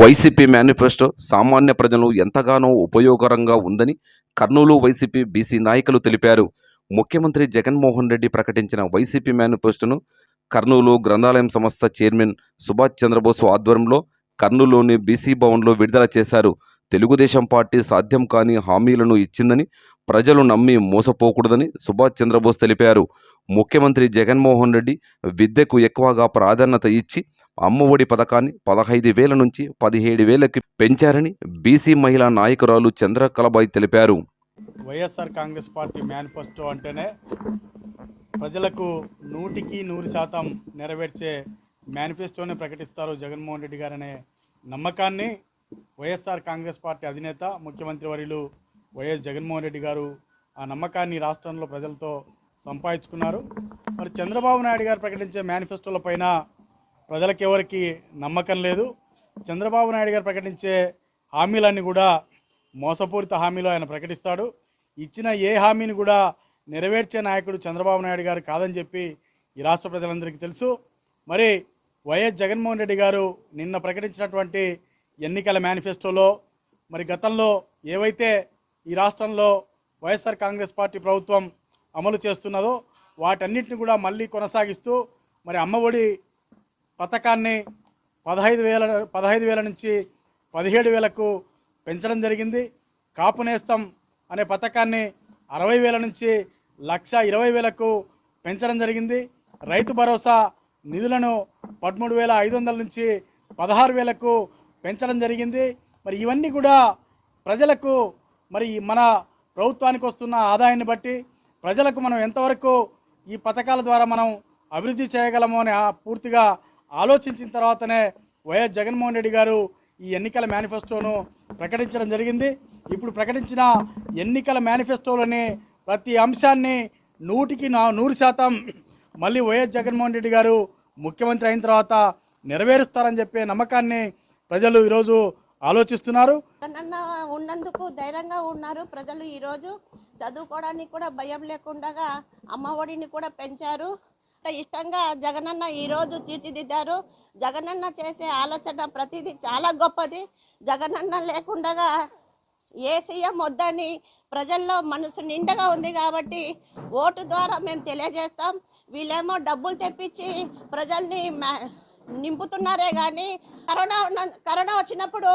YCP manifesto సామాన్య ప్రజలు ఎంతగానో ఉపయోగకరంగా ఉందని కర్నూలు వైసీపీ బీసీ నాయకులు తెలిపారు. ముఖ్యమంత్రి జగన్మోహన్ రెడ్డి ప్రకటించిన వైసీపీ మేనిఫెస్టోను కర్నూలు గ్రంథాలయం సంస్థ చైర్మన్ సుభాష్ చంద్రబోస్ ఆధ్వర్యంలో కర్నూలులోని బీసీ భవన్లో విడుదల చేశారు. తెలుగుదేశం పార్టీ సాధ్యం కాని హామీలను ఇచ్చిందని ప్రజలు నమ్మి మోసపోకూడదని సుభాష్ చంద్రబోస్ తెలిపారు. ముఖ్యమంత్రి జగన్మోహన్ రెడ్డి విద్యకు ఎక్కువగా ప్రాధాన్యత ఇచ్చి అమ్మఒడి పథకాన్ని పదహైదు వేల నుంచి పదిహేడు వేలకి పెంచారని బీసీ మహిళా నాయకురాలు చంద్రకళబాయ్ తెలిపారు. వైఎస్ఆర్ కాంగ్రెస్ పార్టీ మేనిఫెస్టో అంటేనే ప్రజలకు నూటికి నూరు శాతం నెరవేర్చే మేనిఫెస్టోని ప్రకటిస్తారు జగన్మోహన్ రెడ్డి గారనే నమ్మకాన్ని వైఎస్ఆర్ కాంగ్రెస్ పార్టీ అధినేత ముఖ్యమంత్రి వర్యులు వైఎస్ జగన్మోహన్ రెడ్డి గారు ఆ నమ్మకాన్ని రాష్ట్రంలో ప్రజలతో సంపాదించుకున్నారు. మరి చంద్రబాబు నాయుడు గారు ప్రకటించే మేనిఫెస్టోల పైన ప్రజలకు ఎవరికి నమ్మకం లేదు. చంద్రబాబు నాయుడు గారు ప్రకటించే హామీలన్నీ కూడా మోసపూరిత హామీలు ఆయన ప్రకటిస్తాడు. ఇచ్చిన ఏ హామీని కూడా నెరవేర్చే నాయకుడు చంద్రబాబు నాయుడు గారు కాదని చెప్పి ఈ రాష్ట్ర ప్రజలందరికీ తెలుసు. మరి వైఎస్ జగన్మోహన్ రెడ్డి గారు నిన్న ప్రకటించినటువంటి ఎన్నికల మేనిఫెస్టోలో మరి గతంలో ఏవైతే ఈ రాష్ట్రంలో వైఎస్ఆర్ కాంగ్రెస్ పార్టీ ప్రభుత్వం అమలు చేస్తున్నదో వాటన్నిటిని కూడా మళ్ళీ కొనసాగిస్తూ మరి అమ్మఒడి పథకాన్ని పదహైదు వేల పదహైదు వేల నుంచి పదిహేడు వేలకు పెంచడం జరిగింది. కాపు నేస్తం అనే పథకాన్ని అరవై వేల నుంచి లక్ష ఇరవై వేలకు పెంచడం జరిగింది. రైతు భరోసా నిధులను పదమూడు వేల ఐదు వందల నుంచి పదహారు వేలకు పెంచడం జరిగింది. మరి ఇవన్నీ కూడా ప్రజలకు మరి మన ప్రభుత్వానికి వస్తున్న ఆదాయాన్ని బట్టి ప్రజలకు మనం ఎంతవరకు ఈ పథకాల ద్వారా మనం అభివృద్ధి చేయగలము అని ఆ పూర్తిగా ఆలోచించిన తర్వాతనే వైఎస్ జగన్మోహన్ రెడ్డి గారు ఈ ఎన్నికల మేనిఫెస్టోను ప్రకటించడం జరిగింది. ఇప్పుడు ప్రకటించిన ఎన్నికల మేనిఫెస్టోలోని ప్రతి అంశాన్ని నూటికి నా నూరు శాతం మళ్ళీ వైఎస్ జగన్మోహన్ రెడ్డి గారు ముఖ్యమంత్రి అయిన తర్వాత నెరవేరుస్తారని చెప్పే నమ్మకాన్ని ప్రజలు ఈరోజు ఆలోచిస్తున్నారు. ఉన్నందుకు ధైర్యంగా ఉన్నారు ప్రజలు ఈరోజు. చదువుకోవడానికి కూడా భయం లేకుండా అమ్మ ఒడిని కూడా పెంచారు. అంత ఇష్టంగా జగనన్న ఈరోజు తీర్చిదిద్దారు. జగనన్న చేసే ఆలోచన ప్రతిదీ చాలా గొప్పది. జగనన్న లేకుండా ఏ సీఎం వద్దని ప్రజల్లో మనసు నిండగా ఉంది కాబట్టి ఓటు ద్వారా మేము తెలియజేస్తాం. వీళ్ళేమో డబ్బులు తెప్పించి ప్రజల్ని నింపుతున్నారే కానీ కరోనా ఉన్న కరోనా వచ్చినప్పుడు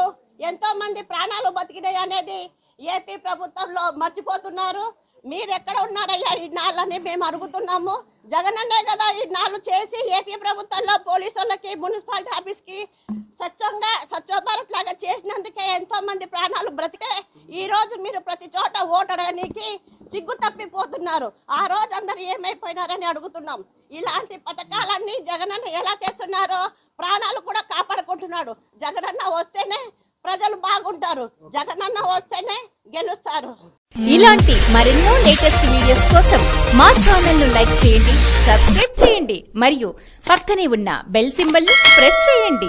ఎంతోమంది ప్రాణాలు బతికినాయి అనేది ఏపీ ప్రభుత్వంలో మర్చిపోతున్నారు. మీరు ఎక్కడ ఉన్నారయ్యా ఈ నాళ్ళని మేము అడుగుతున్నాము. జగనన్నే కదా ఈ నాళ్ళు చేసి ఏపీ ప్రభుత్వంలో పోలీసులకి మున్సిపాలిటీ ఆఫీస్కి స్వచ్ఛంగా స్వచ్ఛ భారత్ లాగా చేసినందుకే ఎంతో మంది ప్రాణాలు బ్రతికే ఈ రోజు మీరు ప్రతి చోట ఓటు సిగ్గు తప్పిపోతున్నారు. ఆ రోజు అందరు ఏమైపోయినారని అడుగుతున్నాం. ఇలాంటి పథకాలన్నీ జగనన్న ఎలా తెస్తున్నారో ప్రాణాలు కూడా కాపాడుకుంటున్నాడు. జగనన్న వస్తేనే ప్రజలు బాగుంటారు. జగనన్న వస్తేనే గెలుస్తారు. ఇలాంటి మరెన్నో లేటెస్ట్ వీడియోస్ కోసం మా ఛానల్ను లైక్ చేయండి సబ్స్క్రైబ్ చేయండి మరియు పక్కనే ఉన్న బెల్ సింబల్ని ప్రెస్ చేయండి.